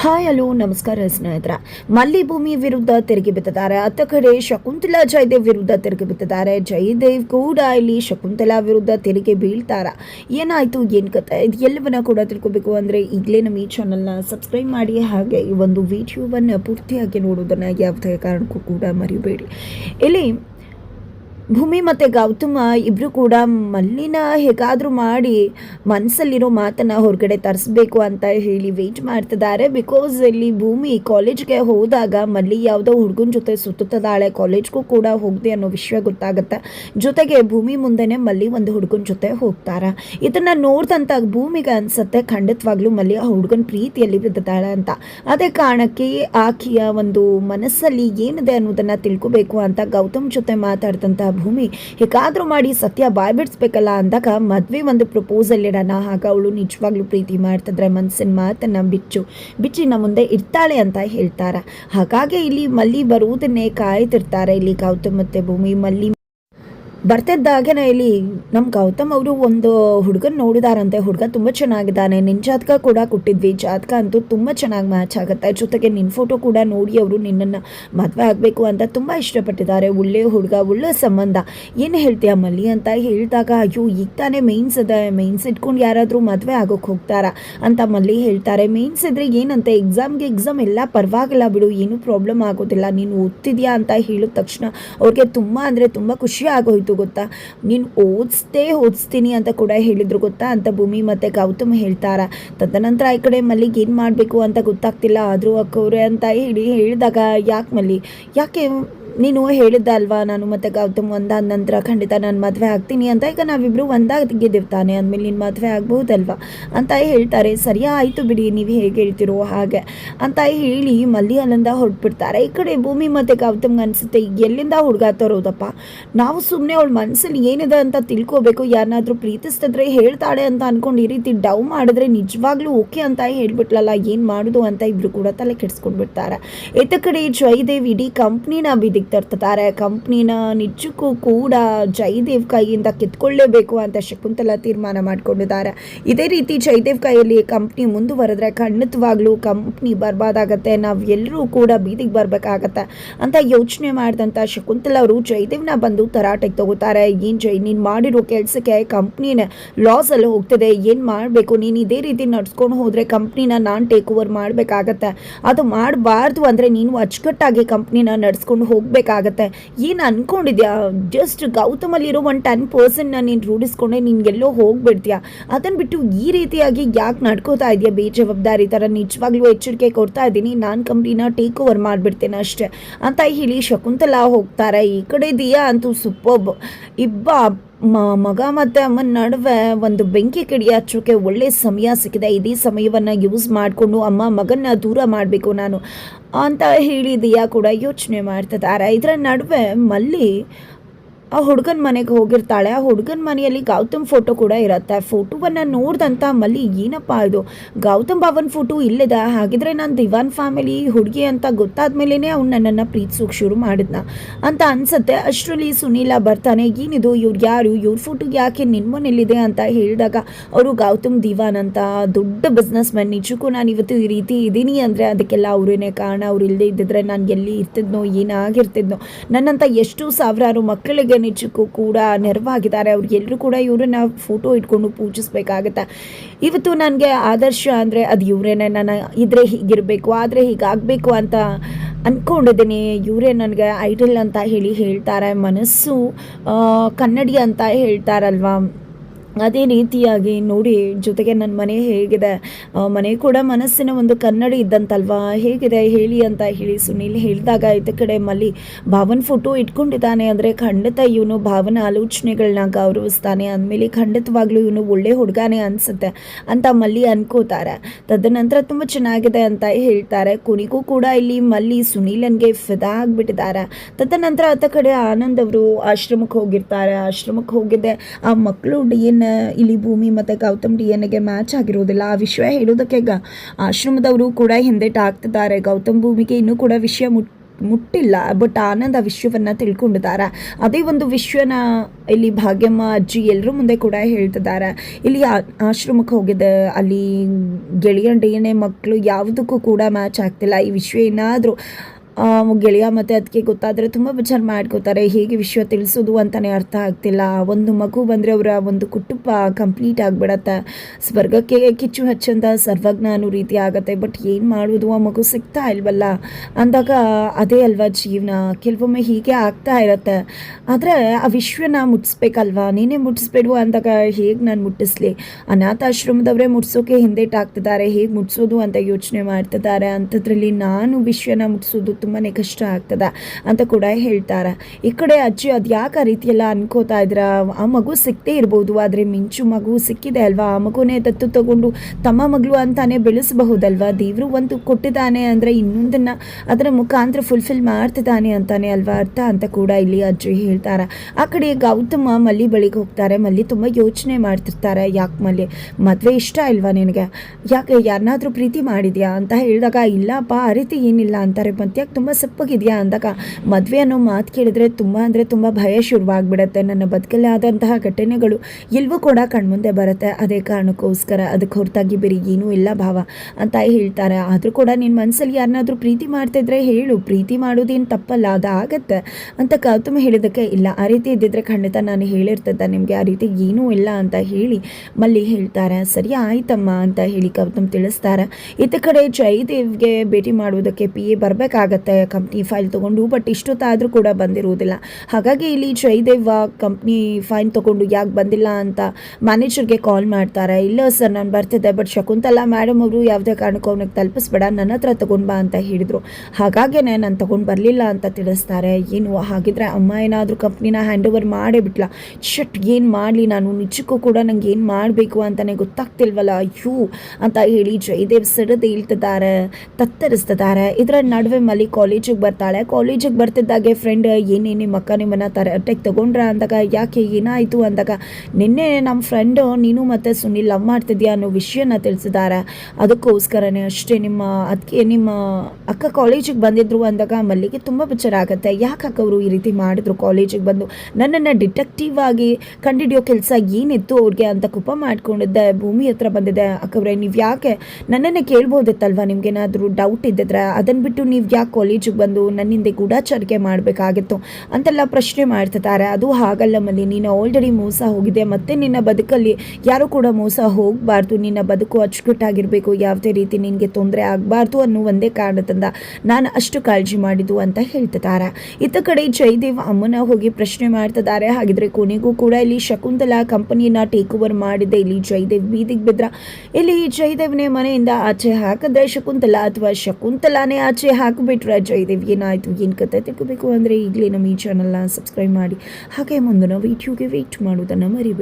Hi, hello, ನಮಸ್ಕಾರ ಸ್ನೇಹಿತರ. ಮಲ್ಲಿ ಭೂಮಿ ವಿರುದ್ಧ ತೆರಿಗೆ ಬಿತ್ತಿದ್ದಾರೆ. ಅತ್ತ ಕಡೆ ಶಕುಂತಲಾ ಜಯದೇವ್ ವಿರುದ್ಧ ತೆರಿಗೆ ಬಿತ್ತಿದ್ದಾರೆ. ಜಯದೇವ್ ಕೂಡ ಇಲ್ಲಿ ಶಕುಂತಲಾ ವಿರುದ್ಧ ತೆರಿಗೆ ಬೀಳ್ತಾರ. ಏನಾಯ್ತು, ಏನು ಕತೆ ಇದು ಎಲ್ಲವನ್ನ ಕೂಡ ತಿಳ್ಕೊಬೇಕು ಅಂದ್ರೆ ಈಗಲೇ ನಮ್ಮ ಈ ಚಾನಲ್ನ ಸಬ್ಸ್ಕ್ರೈಬ್ ಮಾಡಿ ಹಾಗೆ ಈ ಒಂದು ವಿಡಿಯೋವನ್ನು ಪೂರ್ತಿಯಾಗಿ ನೋಡೋದನ್ನ ಯಾವುದೇ ಕಾರಣಕ್ಕೂ ಕೂಡ ಮರಿಬೇಡಿ. ಇಲ್ಲಿ ಭೂಮಿ ಮತ್ತು ಗೌತಮ ಇಬ್ಬರು ಕೂಡ ಮಲ್ಲಿನ ಹೇಗಾದರೂ ಮಾಡಿ ಮನಸ್ಸಲ್ಲಿರೋ ಮಾತನ್ನು ಹೊರಗಡೆ ತರಿಸ್ಬೇಕು ಅಂತ ಹೇಳಿ ವೆಯ್ಟ್ ಮಾಡ್ತಿದ್ದಾರೆ. ಬಿಕಾಸ್ ಇಲ್ಲಿ ಭೂಮಿ ಕಾಲೇಜ್ಗೆ ಹೋದಾಗ ಮಲ್ಲಿ ಯಾವುದೋ ಹುಡುಗನ ಜೊತೆ ಸುತ್ತುತ್ತದಾಳೆ ಕಾಲೇಜ್ಗೂ ಕೂಡ ಹೋಗದೆ ಅನ್ನೋ ವಿಷಯ ಗೊತ್ತಾಗುತ್ತೆ. ಜೊತೆಗೆ ಭೂಮಿ ಮುಂದೆನೆ ಮಲ್ಲಿ ಒಂದು ಹುಡುಗನ ಜೊತೆ ಹೋಗ್ತಾರೆ. ಇದನ್ನು ನೋಡ್ದಂತ ಭೂಮಿಗೆ ಅನ್ಸುತ್ತೆ, ಖಂಡಿತವಾಗ್ಲೂ ಮಲ್ಲಿ ಆ ಹುಡುಗನ ಪ್ರೀತಿಯಲ್ಲಿ ಬಿದ್ದಾಳೆ ಅಂತ. ಅದೇ ಕಾರಣಕ್ಕೆ ಆಕೆಯ ಒಂದು ಮನಸ್ಸಲ್ಲಿ ಏನಿದೆ ಅನ್ನೋದನ್ನು ತಿಳ್ಕೊಬೇಕು ಅಂತ ಗೌತಮ್ ಜೊತೆ ಮಾತಾಡ್ದಂತ ಭೂಮಿ. ಹೇಗಾದ್ರೂ ಮಾಡಿ ಸತ್ಯ ಬಾಯ್ ಬಿಡಿಸ್ಬೇಕಲ್ಲ ಅಂದಾಗ ಮದ್ವೆ ಒಂದು ಪ್ರಪೋಸಲ್ ಇಡೋಣ. ಆಗ ಅವಳು ನಿಜವಾಗ್ಲೂ ಪ್ರೀತಿ ಮಾಡ್ತಿದ್ರೆ ಮನಸ್ಸಿನ ಮಾತನ್ನ ಬಿಚ್ಚು. ಬಿಚ್ಚಿನ ಮುಂದೆ ಇರ್ತಾಳೆ ಅಂತ ಹೇಳ್ತಾರೆ. ಹಾಗಾಗಿ ಇಲ್ಲಿ ಮಲ್ಲಿ ಬರುವುದನ್ನೇ ಕಾಯ್ತಿರ್ತಾರೆ. ಇಲ್ಲಿ ಗೌತಮ್ ಮತ್ತೆ ಭೂಮಿ ಮಲ್ಲಿ ಬರ್ತಿದ್ದಾಗೇನೆ ಇಲ್ಲಿ ನಮ್ಮ ಗೌತಮ್ ಅವರು ಒಂದು ಹುಡುಗನ ನೋಡಿದಾರಂತೆ. ಹುಡುಗ ತುಂಬ ಚೆನ್ನಾಗಿದ್ದಾನೆ. ನಿನ್ನ ಜಾತಕ ಕೂಡ ಕೊಟ್ಟಿದ್ವಿ. ಜಾತಕ ಅಂತೂ ತುಂಬ ಚೆನ್ನಾಗಿ ಮ್ಯಾಚ್ ಆಗುತ್ತೆ. ಜೊತೆಗೆ ನಿನ್ನ ಫೋಟೋ ಕೂಡ ನೋಡಿ ಅವರು ನಿನ್ನನ್ನು ಮದುವೆ ಆಗಬೇಕು ಅಂತ ತುಂಬ ಇಷ್ಟಪಟ್ಟಿದ್ದಾರೆ. ಒಳ್ಳೆ ಹುಡುಗ, ಒಳ್ಳೆ ಸಂಬಂಧ. ಏನು ಹೇಳ್ತೀಯ ಮಲ್ಲಿ ಅಂತ ಹೇಳಿದಾಗ, ಅಯ್ಯೋ, ಈಗ ತಾನೇ ಮೈನ್ಸ್ ಇದೆ. ಮೈನ್ಸ್ ಇಟ್ಕೊಂಡು ಯಾರಾದರೂ ಮದುವೆ ಆಗೋಕ್ಕೆ ಹೋಗ್ತಾರ? ಅಂತ ಮಲ್ಲಿ ಹೇಳ್ತಾರೆ. ಮೈನ್ಸ್ ಇದ್ರೆ ಏನಂತೆ? ಎಕ್ಸಾಮ್ಗೆ ಎಕ್ಸಾಮ್ ಎಲ್ಲ ಪರವಾಗಿಲ್ಲ ಬಿಡು. ಏನೂ ಪ್ರಾಬ್ಲಮ್ ಆಗೋದಿಲ್ಲ. ನೀನು ಓದ್ತಿದ್ಯಾ? ಅಂತ ಹೇಳಿದ ತಕ್ಷಣ ಅವ್ರಿಗೆ ತುಂಬ ಅಂದರೆ ತುಂಬ ಖುಷಿ ಆಗೋಯ್ತು. ಗೊತ್ತಾ? ನೀನು ಓದಿಸ್ದೇ ಓದಿಸ್ತೀನಿ ಅಂತ ಕೂಡ ಹೇಳಿದ್ರು ಗೊತ್ತಾ? ಅಂತ ಭೂಮಿ ಮತ್ತು ಗೌತಮ್ ಹೇಳ್ತಾರ? ತದನಂತರ ಈ ಕಡೆ ಮಲ್ಲಿಗೆ ಏನು ಮಾಡಬೇಕು ಅಂತ ಗೊತ್ತಾಗ್ತಿಲ್ಲ. ಆದರೂ ಅಕ್ಕವ್ರೆ ಅಂತ ಹೇಳಿ ಹೇಳಿದಾಗ, ಯಾಕೆ ಮಲ್ಲಿ? ಯಾಕೆ ನೀನು ಹೇಳಿದ್ದ ಅಲ್ವಾ, ನಾನು ಮತ್ತೆ ಗೌತಮ್ ಒಂದಾದ ನಂತರ ಖಂಡಿತ ನಾನು ಮದುವೆ ಆಗ್ತೀನಿ ಅಂತ. ಈಗ ನಾವಿಬ್ಬರು ಒಂದಾಗಿದ್ದೀವಿ ತಾನೆ ಅಂದಮೇಲೆ ನೀನು ಮದುವೆ ಆಗ್ಬಹುದಲ್ವಾ? ಅಂತ ಹೇಳ್ತಾರೆ, ಸರಿ ಆಯಿತು ಬಿಡಿ, ನೀವು ಹೇಗೆ ಹೇಳ್ತಿರೋ ಹಾಗೆ. ಅಂತ ಹೇಳಿ ಮಲ್ಲಿ ಅಲ್ಲಿಂದ ಹೊರಟ್ಬಿಡ್ತಾರೆ. ಈ ಕಡೆ ಭೂಮಿ ಮತ್ತು ಗೌತಮ್ಗೆ ಅನಿಸುತ್ತೆ, ಎಲ್ಲಿಂದ ಹುಡುಗ ತರೋದಪ್ಪ? ನಾವು ಸುಮ್ಮನೆ ಅವಳ ಮನಸ್ಸಲ್ಲಿ ಏನಿದೆ ಅಂತ ತಿಳ್ಕೊಬೇಕು. ಯಾರನ್ನಾದ್ರೂ ಪ್ರೀತಿಸ್ತಿದ್ರೆ ಹೇಳ್ತಾಳೆ ಅಂತ ಅಂದ್ಕೊಂಡು ಈ ರೀತಿ ಡೌ ಮಾಡಿದ್ರೆ ನಿಜವಾಗ್ಲೂ ಓಕೆ ಅಂತ ಹೇಳ್ಬಿಟ್ಲಲ್ಲ, ಏನು ಮಾಡೋದು ಅಂತ ಇಬ್ಬರು ಕೂಡ ತಲೆ ಕೆಡಿಸ್ಕೊಂಡ್ಬಿಡ್ತಾರೆ. ಇತ್ತ ಕಡೆ ಜಯದೇವ್ ಇಡೀ ಕಂಪ್ನಿನ ಬೀದಿಗೆ ತರ್ತಾರೆ ಕಂಪ್ನಿನ ನಿಜಕ್ಕೂ ಕೂಡ ಜಯದೇವ್ ಕೈಯಿಂದ ಕಿತ್ಕೊಳ್ಳೇಬೇಕು ಅಂತ ಶಕುಂತಲಾ ತೀರ್ಮಾನ ಮಾಡಿಕೊಂಡಿದ್ದಾರೆ ಇದೇ ರೀತಿ ಜಯದೇವ್ ಕೈಯಲ್ಲಿ ಕಂಪ್ನಿ ಮುಂದುವರೆದ್ರೆ ಖಂಡಿತವಾಗ್ಲೂ ಕಂಪ್ನಿ ಬರ್ಬಾದಾಗತ್ತೆ ನಾವು ಎಲ್ಲರೂ ಕೂಡ ಬೀದಿಗೆ ಬರಬೇಕಾಗತ್ತೆ ಅಂತ ಯೋಚನೆ ಮಾಡಿದಂಥ ಶಕುಂತಲಾ ಅವರು ಜಯದೇವ್ನ ಬಂದು ತರಾಟೆಗೆ ತಗೋತಾರೆ. ಏನು ಜೈ, ನೀನು ಮಾಡಿರೋ ಕೆಲಸಕ್ಕೆ ಕಂಪ್ನಿನ ಲಾಸಲ್ಲಿ ಹೋಗ್ತಿದೆ, ಏನು ಮಾಡಬೇಕು? ನೀನು ಇದೇ ರೀತಿ ನಡ್ಸ್ಕೊಂಡು ಹೋದರೆ ಕಂಪ್ನಿನ ನಾನು ಟೇಕ್ ಓವರ್ ಮಾಡಬೇಕಾಗತ್ತೆ. ಅದು ಮಾಡಬಾರ್ದು ಅಂದರೆ ನೀನು ಅಚ್ಚುಕಟ್ಟಾಗಿ ಕಂಪ್ನಿನ ನಡ್ಸ್ಕೊಂಡು ಹೋಗಬೇಕಾಗತ್ತೆ. ಏನು ಅನ್ಕೊಂಡಿದ್ಯಾ? ಜಸ್ಟ್ ಗೌತಮಲ್ಲಿರೋ ಒಂದು ಟೆನ್ ಪರ್ಸೆಂಟ್ನ ನೀನು ರೂಢಿಸ್ಕೊಂಡೆ, ನಿನ್ಗೆಲ್ಲೋ ಹೋಗ್ಬಿಡ್ತೀಯಾ? ಅದನ್ನು ಬಿಟ್ಟು ಈ ರೀತಿಯಾಗಿ ಯಾಕೆ ನಡ್ಕೋತಾ ಇದೆಯಾ? ಬೇಜವಾಬ್ದಾರಿ ಥರ ನಿಜವಾಗ್ಲೂ ಎಚ್ಚರಿಕೆ ಕೊಡ್ತಾ ಇದ್ದೀನಿ. ನಾನು ಕಂಪ್ನಿನ ಟೇಕ್ ಓವರ್ ಮಾಡಿಬಿಡ್ತೇನೆ ಅಷ್ಟೇ. ಅಂತ ಹೇಳಿ ಶಕುಂತಲಾ ಹೋಗ್ತಾರೆ. ಈ ಕಡೆ ದಿಯಾ ಅಂತೂ ಸೂಪರ್ಬ್. ಇಬ್ಬ ಮ- ಮಗ ಮತ್ತು ಅಮ್ಮನ ನಡುವೆ ಒಂದು ಬೆಂಕಿ ಕಿಡಿ ಹಚ್ಚೋಕ್ಕೆ ಒಳ್ಳೆಯ ಸಮಯ ಸಿಕ್ಕಿದೆ. ಇದೇ ಸಮಯವನ್ನು ಯೂಸ್ ಮಾಡಿಕೊಂಡು ಅಮ್ಮ ಮಗನ್ನ ದೂರ ಮಾಡಬೇಕು ನಾನು. ಅಂತ ಹೇಳಿ ದಿಯಾ ಕೂಡ ಯೋಚನೆ ಮಾಡ್ತಿದ್ದಾರೆ. ಇದರ ನಡುವೆ ಮಲ್ಲಿ ಆ ಹುಡುಗನ ಮನೆಗೆ ಹೋಗಿರ್ತಾಳೆ. ಆ ಹುಡುಗನ ಮನೆಯಲ್ಲಿ ಗೌತಮ್ ಫೋಟೋ ಕೂಡ ಇರುತ್ತೆ. ಫೋಟೋವನ್ನು ನೋಡಿದಂತ ಮಲ್ಲಿ, ಏನಪ್ಪ ಇದು? ಗೌತಮ್ ಭವನ್ ಫೋಟೋ ಇಲ್ಲಿದೆ? ಹಾಗಿದ್ರೆ ನಾನು ದಿವಾನ್ ಫ್ಯಾಮಿಲಿ ಹುಡುಗಿ ಅಂತ ಗೊತ್ತಾದ ಮೇಲೇ ಅವ್ನು ನನ್ನನ್ನು ಪ್ರೀತಿಸೋಕೆ ಶುರು ಮಾಡಿದ್ನ. ಅಂತ ಅನ್ಸುತ್ತೆ. ಅಷ್ಟರಲ್ಲಿ ಸುನೀಲ ಬರ್ತಾನೆ. ಏನಿದು? ಇವ್ರು ಯಾರು? ಇವ್ರ ಫೋಟೋ ಯಾಕೆ ನಿಮ್ಮ ಮನೇಲಿದೆ ಅಂತ ಹೇಳಿದಾಗ, ಅವರು ಗೌತಮ್, ದಿವಾನ್ ಅಂತ ದೊಡ್ಡ ಬಿಸ್ನೆಸ್ ಮ್ಯಾನ್ ನಿಜಕ್ಕೂ ನಾನು ಇವತ್ತು ಈ ರೀತಿ ಇದ್ದೀನಿ ಅಂದರೆ ಅದಕ್ಕೆಲ್ಲ ಅವರೇನೆ ಕಾರಣ. ಅವ್ರು ಇಲ್ಲದೆ ಇದ್ದಿದ್ರೆ ನಾನು ಎಲ್ಲಿ ಇರ್ತಿದ್ನೋ? ಏನಾಗಿರ್ತಿದ್ನೋ? ನನ್ನಂಥ ಎಷ್ಟು ಸಾವಿರಾರು ಮಕ್ಕಳಿಗೆ ನಿಜಕ್ಕೂ ಕೂಡ ನೆರವಾಗಿದ್ದಾರೆ. ಅವ್ರಿಗೆಲ್ಲರೂ ಕೂಡ ಇವರನ್ನ ಫೋಟೋ ಇಟ್ಕೊಂಡು ಪೂಜಿಸ್ಬೇಕಾಗತ್ತೆ. ಇವತ್ತು ನನಗೆ ಆದರ್ಶ ಅಂದರೆ ಅದು ಇವರೇನೆ. ನಾನು ಇದ್ರೆ ಹೀಗಿರಬೇಕು, ಆದರೆ ಹೀಗಾಗಬೇಕು ಅಂತ ಅಂದ್ಕೊಂಡಿದ್ದೀನಿ ಇವರೇ ನನಗೆ ಐಡಲ್ ಅಂತ ಹೇಳಿ ಹೇಳ್ತಾರೆ. ಮನಸ್ಸು ಕನ್ನಡಿ ಅಂತ ಹೇಳ್ತಾರಲ್ವಾ? ಅದೇ ರೀತಿಯಾಗಿ ನೋಡಿ ಜೊತೆಗೆ ನನ್ನ ಮನೆ ಹೇಗಿದೆ. ಮನೆ ಕೂಡ ಮನಸ್ಸಿನ ಒಂದು ಕನ್ನಡಿ ಇದ್ದಂತಲ್ವಾ? ಹೇಗಿದೆ ಹೇಳಿ ಅಂತ ಹೇಳಿ ಸುನೀಲ್ ಹೇಳಿದಾಗ ಇದ್ದ ಕಡೆ ಮಲ್ಲಿ ಭಾವನ್ ಫೋಟೋ ಇಟ್ಕೊಂಡಿದ್ದಾನೆ ಅಂದರೆ ಖಂಡಿತ ಇವನು ಭಾವನ ಆಲೋಚನೆಗಳನ್ನ ಗೌರವಿಸ್ತಾನೆ. ಅಂದಮೇಲೆ ಖಂಡಿತವಾಗ್ಲೂ ಇವನು ಒಳ್ಳೆ ಹುಡುಗಾನೆ ಅನಿಸುತ್ತೆ ಅಂತ ಮಲ್ಲಿ ಅನ್ಕೋತಾರೆ. ತದನಂತರ ತುಂಬ ಚೆನ್ನಾಗಿದೆ ಅಂತ ಹೇಳ್ತಾರೆ. ಕೊನೆಗೂ ಕೂಡ ಇಲ್ಲಿ ಮಲ್ಲಿ ಸುನೀಲನ್ಗೆ ಫಿದಾ ಆಗಿಬಿಟ್ಟಿದ್ದಾರೆ. ತದನಂತರ ಆತ ಕಡೆ ಆನಂದ್ ಅವರು ಆಶ್ರಮಕ್ಕೆ ಹೋಗಿರ್ತಾರೆ. ಆಶ್ರಮಕ್ಕೆ ಹೋಗಿದ್ದೆ. ಆ ಮಕ್ಕಳು ಡಿ ಎನ್ ಇಲ್ಲಿ ಭೂಮಿ ಮತ್ತು ಗೌತಮ್ ಡಿ ಎನ್ಗೆ ಮ್ಯಾಚ್ ಆಗಿರೋದಿಲ್ಲ. ಆ ವಿಷಯ ಹೇಳೋದಕ್ಕೆ ಗ ಆಶ್ರಮದವರು ಕೂಡ ಹಿಂದೆಟ್ ಆಗ್ತಿದ್ದಾರೆ. ಗೌತಮ್ ಭೂಮಿಗೆ ಇನ್ನೂ ಕೂಡ ವಿಷಯ ಮುಟ್, ಮುಟ್ಟಿಲ್ಲ. ಬಟ್ ಆನಂದ ಆ ವಿಷಯವನ್ನು ತಿಳ್ಕೊಂಡಿದ್ದಾರೆ. ಅದೇ ಒಂದು ವಿಷಯನ ಇಲ್ಲಿ ಭಾಗ್ಯಮ್ಮ ಅಜ್ಜಿ ಎಲ್ಲರೂ ಮುಂದೆ ಕೂಡ ಹೇಳ್ತಿದ್ದಾರೆ. ಇಲ್ಲಿ ಆಶ್ರಮಕ್ಕೆ ಹೋಗಿದ್ದ ಅಲ್ಲಿ ಗೆಳೆಯ ಡಿಎನ್ಎ ಮಕ್ಕಳು ಯಾವುದಕ್ಕೂ ಕೂಡ ಮ್ಯಾಚ್ ಆಗ್ತಿಲ್ಲ. ಈ ವಿಷಯ ಏನಾದರೂ ಗೆಳೆಯ ಮತ್ತು ಅದಕ್ಕೆ ಗೊತ್ತಾದರೆ ತುಂಬ ವಿಚಾರ ಮಾಡ್ಕೋತಾರೆ. ಹೇಗೆ ವಿಷಯ ತಿಳಿಸೋದು ಅಂತಲೇ ಅರ್ಥ ಆಗ್ತಿಲ್ಲ. ಒಂದು ಮಗು ಬಂದರೆ ಅವರ ಒಂದು ಕುಟುಂಬ ಕಂಪ್ಲೀಟ್ ಆಗಿಬಿಡತ್ತೆ. ಸ್ವರ್ಗಕ್ಕೆ ಕಿಚ್ಚು ಹಚ್ಚಂತ ಸರ್ವಜ್ಞ ಅನ್ನೋ ರೀತಿ ಆಗುತ್ತೆ. ಬಟ್ ಏನು ಮಾಡೋದು? ಆ ಮಗು ಸಿಗ್ತಾ ಇಲ್ವಲ್ಲ? ಅಂದಾಗ ಅದೇ ಅಲ್ವಾ ಜೀವನ? ಕೆಲವೊಮ್ಮೆ ಹೀಗೆ ಆಗ್ತಾ ಇರತ್ತೆ. ಆದರೆ ಆ ವಿಶ್ವನ ಮುಟ್ಟಿಸ್ಬೇಕಲ್ವಾ ನೀನೇ ಮುಟ್ಟಿಸ್ಬೇಡು ಅಂದಾಗ ಹೇಗೆ ನಾನು ಮುಟ್ಟಿಸ್ಲಿ? ಅನಾಥಾಶ್ರಮದವರೇ ಮುಟ್ಸೋಕೆ ಹಿಂದೇಟಾಗ್ತಿದ್ದಾರೆ ಹೇಗೆ ಮುಟ್ಸೋದು ಅಂತ ಯೋಚನೆ ಮಾಡ್ತಿದ್ದಾರೆ. ಅಂಥದ್ರಲ್ಲಿ ನಾನು ವಿಶ್ವನ ಮುಟ್ಸೋದು ತುಂಬಾ ಕಷ್ಟ ಆಗ್ತದ ಅಂತ ಕೂಡ ಹೇಳ್ತಾರೆ. ಈ ಕಡೆ ಅಜ್ಜಿ ಅದು ಯಾಕೆ ಆ ರೀತಿಯೆಲ್ಲ ಅನ್ಕೋತಾ ಇದ್ರ? ಆ ಮಗು ಸಿಕ್ಕದೇ ಇರ್ಬೋದು, ಆದರೆ ಮಿಂಚು ಮಗು ಸಿಕ್ಕಿದೆ ಅಲ್ವಾ? ಆ ಮಗುನೇ ದತ್ತು ತಗೊಂಡು ತಮ್ಮ ಮಗಳು ಅಂತಾನೆ ಬೆಳೆಸಬಹುದಲ್ವಾ? ದೇವರು ಒಂದು ಕೊಟ್ಟಿದ್ದಾನೆ ಅಂದರೆ ಇನ್ನೊಂದನ್ನ ಅದರ ಮುಖಾಂತರ ಫುಲ್ಫಿಲ್ ಮಾಡ್ತಿದ್ದಾನೆ ಅಂತಾನೆ ಅಲ್ವಾ ಅರ್ಥ ಅಂತ ಕೂಡ ಇಲ್ಲಿ ಅಜ್ಜಿ ಹೇಳ್ತಾರೆ. ಆ ಕಡೆ ಗೌತಮ ಮಲ್ಲಿ ಬಳಿಗೆ ಹೋಗ್ತಾರೆ. ಮಲ್ಲಿ ತುಂಬ ಯೋಚನೆ ಮಾಡ್ತಿರ್ತಾರೆ. ಯಾಕೆ ಮಲ್ಲಿ? ಮದುವೆ ಇಷ್ಟ ಇಲ್ವಾ ನಿನಗೆ? ಯಾಕೆ ಯಾರನ್ನಾದ್ರೂ ಪ್ರೀತಿ ಮಾಡಿದ್ಯಾ ಅಂತ ಹೇಳಿದಾಗ, ಇಲ್ಲಪ್ಪ, ಆ ರೀತಿ ಏನಿಲ್ಲ ಅಂತಾರೆ. ಮತ್ತೆ ತುಂಬ ಸಪ್ಪಗಿದೆಯಾ ಅಂದಾಗ, ಮದುವೆ ಅನ್ನೋ ಮಾತು ಕೇಳಿದ್ರೆ ತುಂಬ ಅಂದರೆ ತುಂಬ ಭಯ ಶುರುವಾಗ್ಬಿಡುತ್ತೆ. ನನ್ನ ಬದುಕಲ್ಲಿ ಆದಂತಹ ಘಟನೆಗಳು ಎಲ್ಲವೂ ಕೂಡ ಕಣ್ಮುಂದೆ ಬರುತ್ತೆ. ಅದೇ ಕಾರಣಕ್ಕೋಸ್ಕರ ಅದಕ್ಕೆ ಹೊರತಾಗಿ ಬೇರೆ ಏನೂ ಇಲ್ಲ ಭಾವ ಅಂತ ಹೇಳ್ತಾರೆ. ಆದರೂ ಕೂಡ ನಿನ್ನ ಮನಸ್ಸಲ್ಲಿ ಯಾರನ್ನಾದರೂ ಪ್ರೀತಿ ಮಾಡ್ತಿದ್ರೆ ಹೇಳು. ಪ್ರೀತಿ ಮಾಡೋದೇನು ತಪ್ಪಲ್ಲ, ಅದು ಆಗತ್ತೆ ಅಂತ ಗೌತಮ್ ಹೇಳಿದಕ್ಕೆ ಇಲ್ಲ. ಆ ರೀತಿ ಇದ್ದಿದ್ರೆ ಖಂಡಿತ ನಾನು ಹೇಳಿರ್ತಿದ್ದೆ. ನಿಮಗೆ ಆ ರೀತಿ ಏನೂ ಇಲ್ಲ ಅಂತ ಹೇಳಿ ಮಲ್ಲಿ ಹೇಳ್ತಾರೆ. ಸರಿ ಆಯ್ತಮ್ಮ ಅಂತ ಹೇಳಿ ಗೌತಮ್ ತಿಳಿಸ್ತಾರೆ. ಇತ್ತ ಕಡೆ ಜಯದೇವ್ಗೆ ಭೇಟಿ ಮಾಡುವುದಕ್ಕೆ ಪಿ ಎ ಬರಬೇಕಾಗತ್ತೆ. ಕಂಪ್ನಿ ಫೈಲ್ ತೊಗೊಂಡು ಬಟ್ ಇಷ್ಟೊತ್ತಾದರೂ ಕೂಡ ಬಂದಿರುವುದಿಲ್ಲ. ಹಾಗಾಗಿ ಇಲ್ಲಿ ಜಯದೇವ ಕಂಪ್ನಿ ಫೈಲ್ ತೊಗೊಂಡು ಯಾಕೆ ಬಂದಿಲ್ಲ ಅಂತ ಮ್ಯಾನೇಜರ್ಗೆ ಕಾಲ್ ಮಾಡ್ತಾರೆ. ಇಲ್ಲ ಸರ್ ನಾನು ಬರ್ತಿದ್ದೆ ಬಟ್ ಶಕುಂತಲಾ ಮೇಡಮ್ ಅವರು ಯಾವುದೇ ಕಾರಣಕ್ಕೂ ಅವನಿಗೆ ತಲುಪಿಸ್ಬೇಡ ನನ್ನ ಹತ್ರ ತಗೊಂಡು ಬಾ ಅಂತ ಹೇಳಿದರು. ಹಾಗಾಗೇ ನಾನು ತೊಗೊಂಡು ಬರಲಿಲ್ಲ ಅಂತ ತಿಳಿಸ್ತಾರೆ. ಏನು, ಹಾಗಿದ್ರೆ ಅಮ್ಮ ಏನಾದರೂ ಕಂಪ್ನಿನ ಹ್ಯಾಂಡ್ ಓವರ್ ಮಾಡೇ ಬಿಟ್ಲ ಶಟ್ ಏನು ಮಾಡಲಿ ನಾನು? ನಿಜಕ್ಕೂ ಕೂಡ ನಂಗೆ ಏನು ಮಾಡಬೇಕು ಅಂತಲೇ ಗೊತ್ತಾಗ್ತಿಲ್ವಲ್ಲ? ಅಯ್ಯೋ, ಅಂತ ಹೇಳಿ ಜಯದೇವ್ ಸಿಡದು ಹೇಳ್ತಿದ್ದಾರೆ, ತತ್ತರಿಸ್ತಿದ್ದಾರೆ. ಇದರ ನಡುವೆ ಮಲ್ಲಿ ಕಾಲೇಜಿಗೆ ಬರ್ತಾಳೆ. ಕಾಲೇಜಿಗೆ ಬರ್ತಿದ್ದಾಗೆ ಫ್ರೆಂಡ್ ಏನೇ ನಿಮ್ಮ ಅಕ್ಕ ನಿಮ್ಮನ್ನ ತರಟೆಗೆ ತಗೊಂಡ್ರ ಅಂದಾಗ, ಯಾಕೆ ಏನಾಯಿತು ಅಂದಾಗ, ನಿನ್ನೆ ನಮ್ಮ ಫ್ರೆಂಡು ನೀನು ಮತ್ತು ಸುನಿಲ್ ಲವ್ ಮಾಡ್ತಿದ್ಯಾ ಅನ್ನೋ ವಿಷಯನ ತಿಳಿಸಿದ್ದಾರೆ ಅದಕ್ಕೋಸ್ಕರನೇ ಅಷ್ಟೇ ನಿಮ್ಮ ಅದಕ್ಕೆ ನಿಮ್ಮ ಅಕ್ಕ ಕಾಲೇಜಿಗೆ ಬಂದಿದ್ರು ಅಂದಾಗ ಮಲ್ಲಿಗೆ ತುಂಬ ಬಿಚಾರ ಆಗುತ್ತೆ. ಯಾಕೆ ಅವರು ಈ ರೀತಿ ಮಾಡಿದ್ರು ಕಾಲೇಜಿಗೆ ಬಂದು? ನನ್ನನ್ನು ಡಿಟೆಕ್ಟಿವ್ ಆಗಿ ಕಂಡಿಡಿಯೋ ಕೆಲಸ ಏನಿತ್ತು ಅವ್ರಿಗೆ ಅಂತ ಕುಪ ಮಾಡ್ಕೊಂಡಿದ್ದೆ. ಭೂಮಿ ಹತ್ರ ಬಂದಿದೆ. ಅಕ್ಕವ್ರೆ, ನೀವು ಯಾಕೆ ನನ್ನನ್ನೇ ಕೇಳ್ಬೋದಿತ್ತಲ್ವಾ? ನಿಮ್ಗೇನಾದರೂ ಡೌಟ್ ಇದ್ದಿದ್ರೆ ಅದನ್ನು ಬಿಟ್ಟು ನೀವು ಯಾಕೆ ಕಾಲೇಜಿಗೆ ಬಂದು ನನ್ನಿಂದ ಗೂಢಾಚಾರಿಕೆ ಮಾಡಬೇಕಾಗಿತ್ತು. ಅಂತೆಲ್ಲ ಪ್ರಶ್ನೆ ಮಾಡ್ತಿದ್ದಾರೆ. ಅದು ಹಾಗಲ್ಲ ಮಲ್ಲಿ, ನೀನು ಆಲ್ರೆಡಿ ಮೋಸ ಹೋಗಿದೆ ಮತ್ತೆ ನಿನ್ನ ಬದುಕಲ್ಲಿ ಯಾರು ಕೂಡ ಮೋಸ ಹೋಗಬಾರ್ದು. ನಿನ್ನ ಬದುಕು ಅಚ್ಚುಕಟ್ಟಾಗಿರಬೇಕು. ಯಾವುದೇ ರೀತಿ ನಿನಗೆ ತೊಂದರೆ ಆಗಬಾರ್ದು ಅನ್ನೋ ಒಂದೇ ಕಾರಣದಿಂದ ನಾನು ಅಷ್ಟು ಕಾಳಜಿ ಮಾಡಿದ್ದು ಅಂತ ಹೇಳ್ತಿದ್ದಾರೆ. ಇತ್ತ ಕಡೆ ಜಯದೇವ್ ಅಮ್ಮನ ಹೋಗಿ ಪ್ರಶ್ನೆ ಮಾಡ್ತಿದ್ದಾರೆ. ಹಾಗಿದ್ರೆ ಕೊನೆಗೂ ಕೂಡ ಇಲ್ಲಿ ಶಕುಂತಲಾ ಕಂಪನಿಯನ್ನ ಟೇಕ್ ಓವರ್ ಮಾಡಿದ್ದೆ. ಇಲ್ಲಿ ಜಯದೇವ್ ಬೀದಿಗೆ ಬಿದ್ರ. ಇಲ್ಲಿ ಜಯದೇವ್ನೇ ಮನೆಯಿಂದ ಆಚೆ ಹಾಕಿದ್ರೆ ಶಕುಂತಲಾ ಅಥವಾ ಶಕುಂತಲಾನೇ ಆಚೆ ಹಾಕಿಬಿಟ್ರೆ ಜಯದೇವ್ ಏನಾಯಿತು, ಏನು ಕತೆ ತಿಳ್ಕೋಬೇಕು ಅಂದರೆ ಈಗಲೇ ನಮ್ಮ ಈ ಚಾನಲ್ನ ಸಬ್ಸ್ಕ್ರೈಬ್ ಮಾಡಿ. ಹಾಗೆ ಮುಂದಿನ ವೀಡಿಯೋಗೆ ವೆಯ್ಟ್ ಮಾಡೋದನ್ನು ಮರಿಬೇಡಿ.